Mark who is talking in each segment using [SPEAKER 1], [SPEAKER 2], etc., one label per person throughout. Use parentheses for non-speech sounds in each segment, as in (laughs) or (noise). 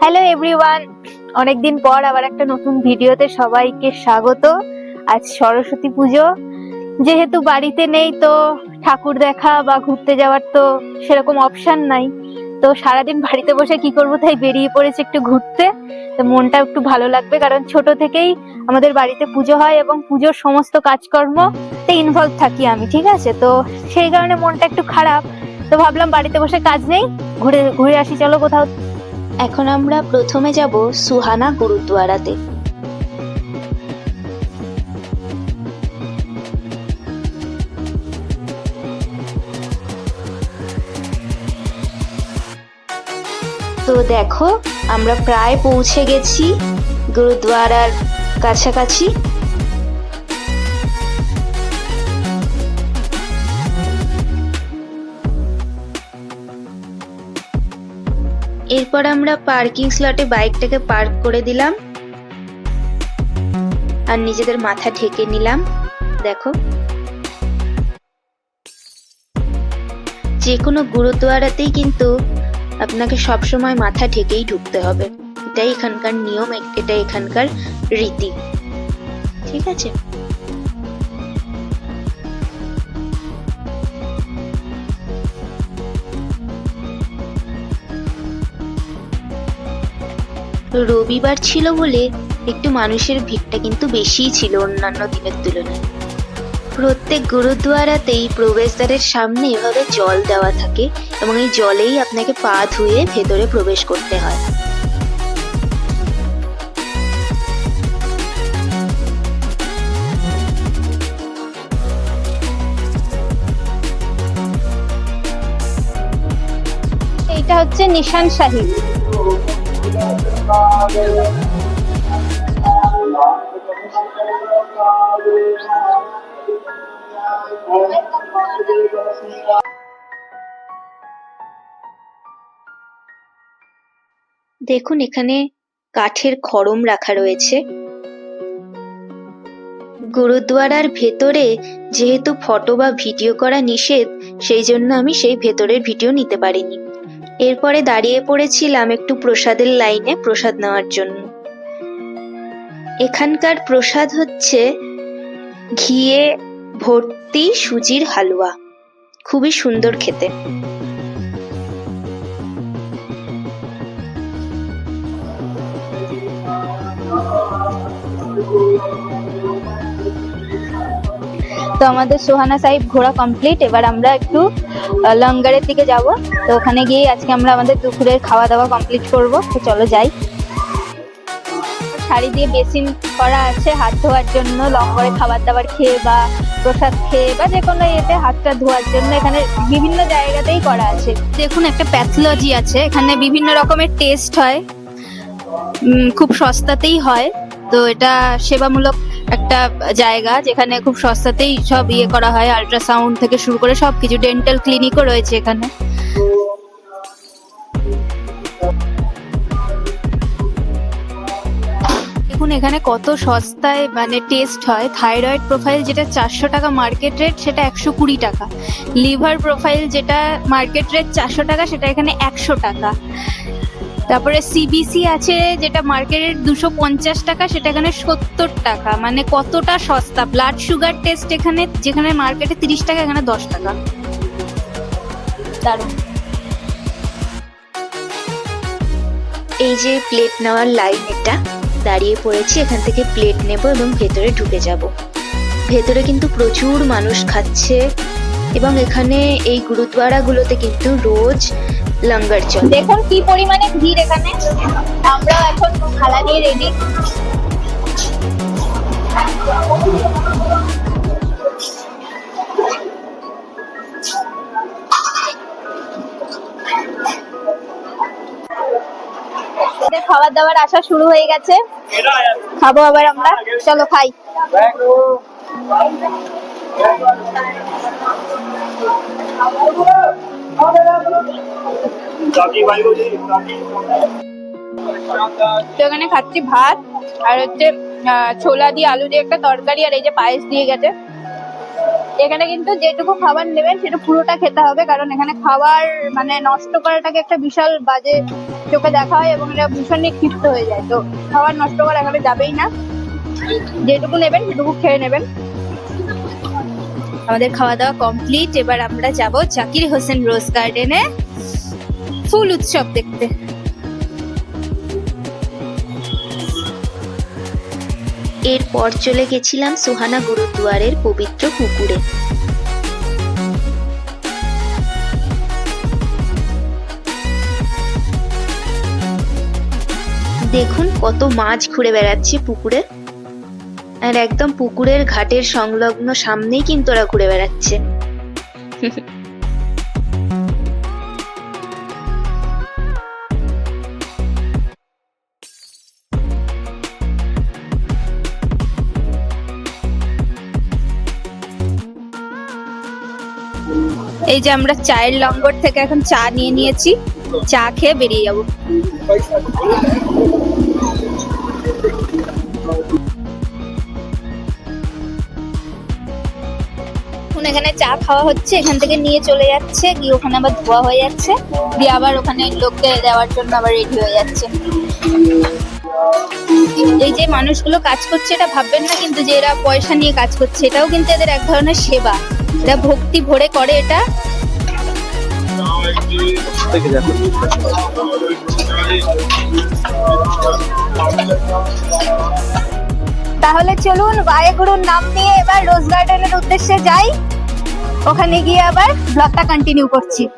[SPEAKER 1] Hello everyone অনেকদিন পর আবার একটা নতুন ভিডিওতে সবাইকে স্বাগত। আজ সরস্বতী পুজো। যেহেতু বাড়িতে নেই তো ঠাকুর দেখা বা ঘুরতে যাওয়ার তো সেরকম অপশন নাই। তো সারাদিন বাড়িতে বসে কি করব তাই বেরিয়ে পড়েছে একটু ঘুরতে। তো মনটা একটু ভালো লাগবে কারণ ছোট থেকেই আমাদের বাড়িতে পুজো হয় এবং পুজোর সমস্ত কাজকর্ম তে ইনভলভ থাকি আমি, ঠিক আছে? তো সেই কারণে মনটা একটু খারাপ। তো ভাবলাম বাড়িতে বসে কাজ নেই। ঘুরে ঘুরে আসি, চলো কোথাও
[SPEAKER 2] এখন আমরা প্রথমে যাব সুহানা গুরুদ্বারাতে। তো দেখো আমরা প্রায় পৌঁছে গেছি গুরুদ্বারার কাছাকাছি। এরপর আমরা পার্কিং স্লটে বাইকটাকে পার্ক করে দিলাম। আর নিজেদের মাথা ঢেকে নিলাম। দেখো। যে কোনো গুরুদ্বারাতেই কিন্তু আপনাকে সবসময় মাথা ঢেকেই ঢুকতে হবে। এটাই এখানকার নিয়ম এটা এখানকার রীতি। ঠিক আছে? রবিবার ছিল বলে একটু মানুষের ভিড়টা কিন্তু বেশিই ছিল অন্যান্য দিনের তুলনায়। প্রত্যেক গুরুদুয়ারাতেই প্রবেশদ্বারের সামনে এভাবে জল দেওয়া থাকে এবং এই জলেই আপনাকে পা ধুয়ে ভেতরে প্রবেশ করতে হয়।
[SPEAKER 1] এটা হচ্ছে নিশান শাহী।
[SPEAKER 2] দেখুন, এখানে কাঠের খড়ম রাখা রয়েছে। গুরুদ্বারার ভেতরে যেহেতু ফটো বা ভিডিও করা নিষেধ, সেই জন্য আমি সেই ভেতরের ভিডিও নিতে পারিনি। এরপরে দাঁড়িয়ে পড়েছিলাম একটু প্রসাদের লাইনে প্রসাদ নেওয়ার জন্য। এখানকার প্রসাদ হচ্ছে ঘিয়ে ভর্তি সুজির হালুয়া। খুবই সুন্দর খেতে।
[SPEAKER 1] তো আমাদের সোহানা সাহিব ঘোরা কমপ্লিট এবার আমরা একটু লঙ্গারের দিকে যাব। তো ওখানে গিয়ে আজকে আমরা আমাদের দুপুরের খাওয়া দাওয়া কমপ্লিট করব। তো চলো যাই। শাড়ি দিয়ে বেসিন করা আছে, হাত ধোয়ার জন্য। লঙ্গরে খাবার দাবার খেয়ে বা প্রসাদ খেয়ে বা যে কোনো ইয়েতে হাতটা ধোয়ার জন্য এখানে বিভিন্ন জায়গাতেই করা আছে। দেখুন, একটা প্যাথোলজি আছে। এখানে বিভিন্ন রকমের টেস্ট হয়। খুব সস্তাতেই হয়। তো এটা সেবামূলক একটা জায়গা যেখানে খুব সস্তাতেই সব ইয়ে করা হয় আল্ট্রাসাউন্ড থেকে শুরু করে সব কিছু ডেন্টাল ক্লিনিকও রয়েছে এখানে। দেখুন, এখানে কত সস্তায় মানে টেস্ট হয়। থাইরয়েড প্রোফাইল যেটা চারশো টাকা মার্কেট রেট সেটা একশো কুড়ি টাকা। লিভার প্রোফাইল যেটা মার্কেট রেট চারশো টাকা, সেটা এখানে একশো টাকা। তারপরে সিবিসি আছে, যেটা মার্কেটের দুশো পঞ্চাশ টাকা, সেটা এখানে সত্তর টাকা। মানে কতটা সস্তা? ব্লাড সুগার টেস্ট এখানে, যেখানে মার্কেটে তিরিশ টাকা, এখানে দশ টাকা। দারুণ।
[SPEAKER 2] এই যে প্লেট নেওয়ার লাইন এটা, দাঁড়িয়ে পড়েছি, এখান থেকে প্লেট নেব এবং ভেতরে ঢুকে যাব। ভেতরে কিন্তু প্রচুর মানুষ খাচ্ছে এবং এখানে এই গুরুদ্বারাগুলোতে কিন্তু রোজ লঙ্গার চলে
[SPEAKER 1] দেখুন কি পরিমাণে ভিড় এখানে। আমরা এখন খালা নিয়ে রেডি খাবার দাবার আসা শুরু হয়ে গেছে। খাব আবার আমরা। চলো খাই। তো এখানে খাচ্ছি ভাত, আর হচ্ছে ছোলা দিয়ে আলু দিয়ে একটা তরকারি আর এই যে পায়েস দিয়ে গেছে। এখানে কিন্তু যেটুকু খাবার নেবেন, সেটা পুরোটা খেতে হবে, কারণ এখানে খাবার মানে নষ্ট করাটাকে একটা বিশাল বাজে চোখে দেখা হয় এবং এটা ভীষণ ক্ষিপ্ত হয়ে যায়। তো খাবার নষ্ট করা এখানে যাবেই না। যেটুকু নেবেন, সেটুকু খেয়ে নেবেন। আমাদের খাওয়া দাওয়া কমপ্লিট এবার আমরা যাব জাকির হোসেন রোজ গার্ডেনে ফুল উৎসব দেখতে।
[SPEAKER 2] এরপর চলে গেছিলাম সুহানা গুরুদুয়ারের পবিত্র পুকুরে। দেখুন কত মাছ ঘুরে বেড়াচ্ছে পুকুরে। আর একদম পুকুরের ঘাটের সংলগ্ন সামনেই কিন্তু ওরা ঘুরে বেড়াচ্ছে।
[SPEAKER 1] এই যে আমরা চায়ের লঙ্গর থেকে এখন চা নিয়ে নিয়েছি, চা খেয়ে বেরিয়ে যাব। এখন চা খাওয়া হচ্ছে এখান থেকে নিয়ে চলে যাচ্ছে গিয়ে ওখানে আবার ধোয়া হয়ে যাচ্ছে দিয়ে আবার ওখানে লোককে দেওয়ার জন্য আবার রেডি হয়ে যাচ্ছে। এই যে মানুষগুলো কাজ করছে এটা ভাববেন না কিন্তু যে এরা পয়সা নিয়ে কাজ করছে এটাও কিন্তু এদের এক ধরনের সেবা। এরা ভক্তি ভরে করে এটা। তাহলে চলুন বায়েগুরুর নাম নিয়ে এবার রোজ গার্ডেনের উদ্দেশ্যে যাই। ওখানে গিয়ে আবার ব্লগটা কন্টিনিউ করছি।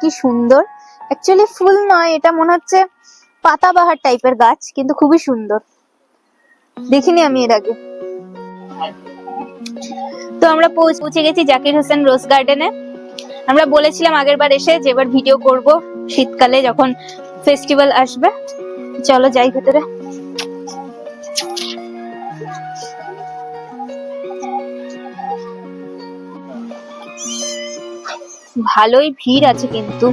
[SPEAKER 1] কি সুন্দর? অ্যাকচুয়ালি ফুল নয়, এটা মনে হচ্ছে পাতাবাহার টাইপের গাছ, কিন্তু খুবই সুন্দর। দেখিনি আমি এর আগে। তো আমরা পৌঁছ- গেছি জাকির হোসেন রোজ গার্ডেনে আমরা বলেছিলাম আগের বার এসে যে এবার ভিডিও করব শীতকালে যখন ফেস্টিভ্যাল আসবে। চলো যাই ভেতরে। ভালোই ভিড় আছে কিন্তু।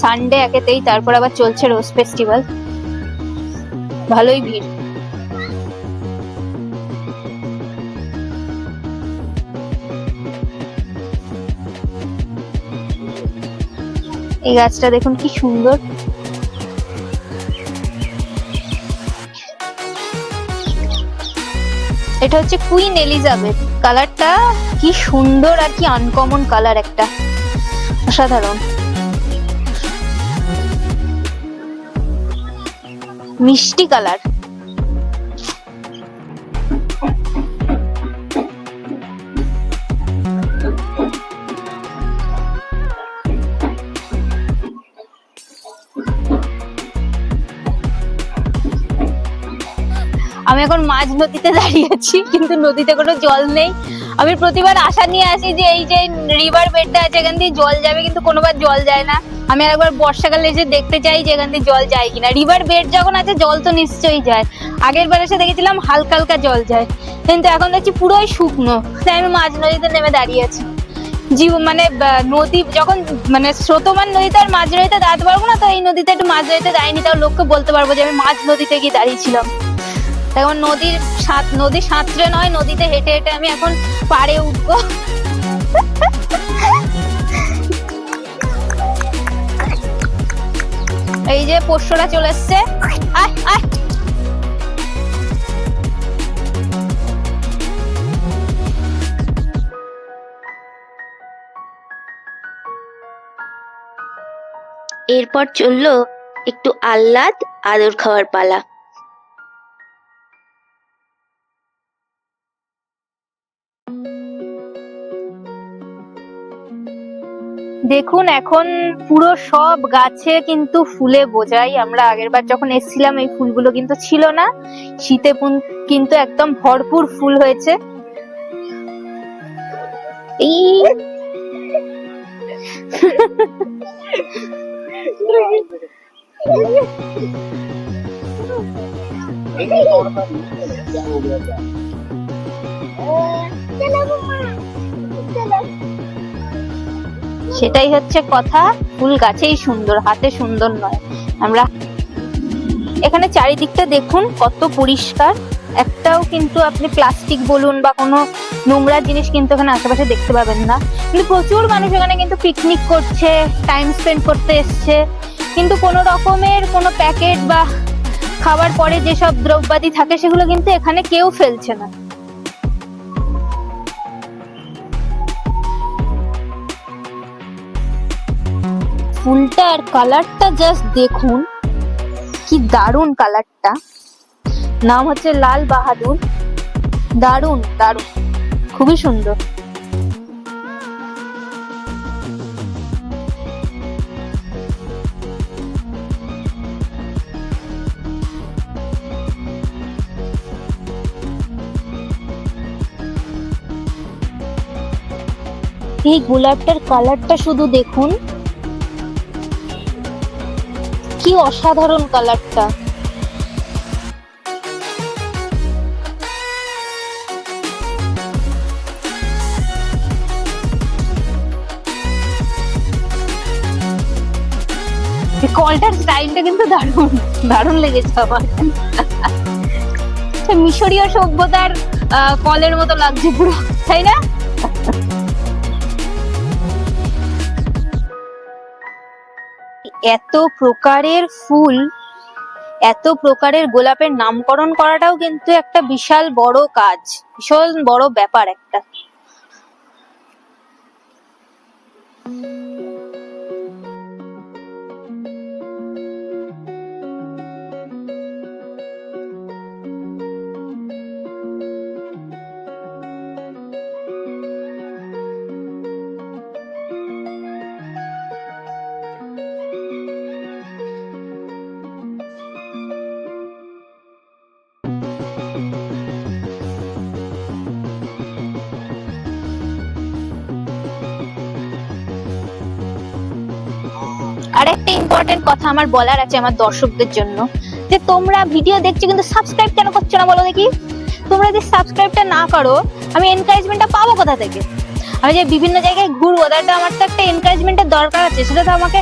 [SPEAKER 1] সানডে একেতেই, তারপর আবার চলছে রোজ ফেস্টিভ্যাল ভালোই ভিড়। এই গাছটা দেখুন কি সুন্দর। এটা হচ্ছে কুইন এলিজাবেথ কালারটা কি সুন্দর আর কি আনকমন কালার একটা। অসাধারণ। মিষ্টি কালার আমি এখন মাঝ নদীতে দাঁড়িয়ে আছি, কিন্তু নদীতে কোনো জল নেই। আমি প্রতিবার আশা নিয়ে আসি যে এই যে রিভার বেডটা আছে, এখান দিয়ে জল যাবে, কিন্তু কোনোবার জল যায় না। আমি একবার বর্ষাকালে এসে দেখতে চাই যে এখান দিয়ে জল যায় কিনা। রিভার বেড যখন আছে, জল তো নিশ্চয়ই যায়। আগের বার এসে দেখেছিলাম হালকা হালকা জল যায়। কিন্তু এখন দেখছি পুরোই শুকনো। তাই আমি মাঝ নদীতে নেমে দাঁড়িয়ে আছি। জীব মানে নদী যখন মানে স্রোতমান নদীতে আর মাঝ নদীতে দাঁড়াতে পারব না, তো এই নদীতে একটু মাঝ নদীতে দাঁড়িয়ে তাও লোককে বলতে পারব যে আমি মাঝ নদীতে গিয়ে দাঁড়িয়েছিলাম এখন নদীর সাঁত নদী সাঁতরে নয়, নদীতে হেঁটে হেঁটে আমি এখন পাড়ে উঠবো। এই যে পোষ্যরা চলে এসছে।
[SPEAKER 2] এরপর চলল একটু আহ্লাদ, আদর খাওয়ার পালা।
[SPEAKER 1] দেখুন এখন পুরো সব গাছে কিন্তু ফুলে বোঝাই। আমরা আগেরবার যখন এসেছিলাম এই ফুলগুলো কিন্তু ছিল না। শীতে কিন্তু একদম ভরপুর ফুল হয়েছে। এই (laughs) সেটাই হচ্ছে কথা। ফুল গাছেই সুন্দর, হাতে সুন্দর নয়। আমরা এখানে চারিদিকটা দেখুন, কত পরিষ্কার। একটাও কিন্তু আপনি প্লাস্টিক বলুন বা কোনো নোংরা জিনিস কিন্তু এখানে আশেপাশে দেখতে পাবেন না। কিন্তু প্রচুর মানুষ এখানে কিন্তু পিকনিক করছে টাইম স্পেন্ড করতে এসছে। কিন্তু কোনো রকমের কোনো প্যাকেট বা খাবার পরে যেসব দ্রব্যাদি থাকে, সেগুলো কিন্তু এখানে কেউ ফেলছে না। ফুলটার কালারটা জাস্ট দেখুন। কি দারুণ কালারটা নাম হচ্ছে লাল বাহাদুর। দারুণ দারুণ। খুবই সুন্দর। এই গোলাপটার কালারটা শুধু দেখুন। কি অসাধারণ কালারটা। কলটার স্টাইলটা কিন্তু দারুণ দারুণ লেগেছে আমার। মিশরীয় সভ্যতার কলের মতো লাগছে পুরো, তাই না? এত প্রকারের ফুল, এত প্রকারের গোলাপের নামকরণ করাটাও কিন্তু একটা বিশাল বড় কাজ, ভীষণ বড় ব্যাপার একটা। আর একটা ইম্পর্টেন্ট কথা আমার বলার আছে আমার দর্শকদের জন্য। যে তোমরা ভিডিও দেখছ কিন্তু সাবস্ক্রাইব কেন করছ না বলো দেখি? তোমরা যদি সাবস্ক্রাইবটা না করো, আমি এনকারেজমেন্টটা পাবো কোথা থেকে? আমি যে বিভিন্ন জায়গায় ঘুরবো, তাহলে আমার তো একটা এনকারেজমেন্টের দরকার আছে, সেটা তো আমাকে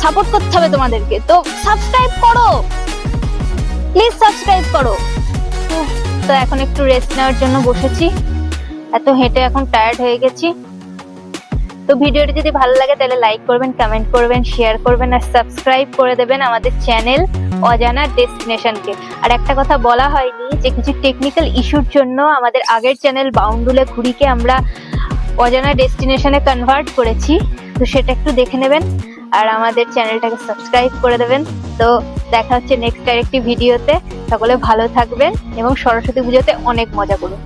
[SPEAKER 1] সাপোর্ট করতে হবে তোমাদেরকে। তো সাবস্ক্রাইব করো। প্লিজ সাবস্ক্রাইব করো। তো এখন একটু রেস্ট নেওয়ার জন্য বসেছি। এত হেঁটে এখন টায়ার্ড হয়ে গেছি। তো ভিডিওটি যদি ভালো লাগে, তাহলে লাইক করবেন কমেন্ট করবেন শেয়ার করবেন আর সাবস্ক্রাইব করে দেবেন আমাদের চ্যানেল অজানা ডেস্টিনেশনকে আর একটা কথা বলা হয়নি যে কিছু টেকনিক্যাল ইস্যুর জন্য আমাদের আগের চ্যানেল বাউন্ডুলে ঘুরিকে আমরা অজানা ডেস্টিনেশনে কনভার্ট করেছি। তো সেটা একটু দেখে নেবেন আর আমাদের চ্যানেলটাকে সাবস্ক্রাইব করে দেবেন। তো দেখা হচ্ছে নেক্সট আরেকটি ভিডিওতে। সকলে ভালো থাকবেন এবং সরস্বতী পুজোতে অনেক মজা করুন।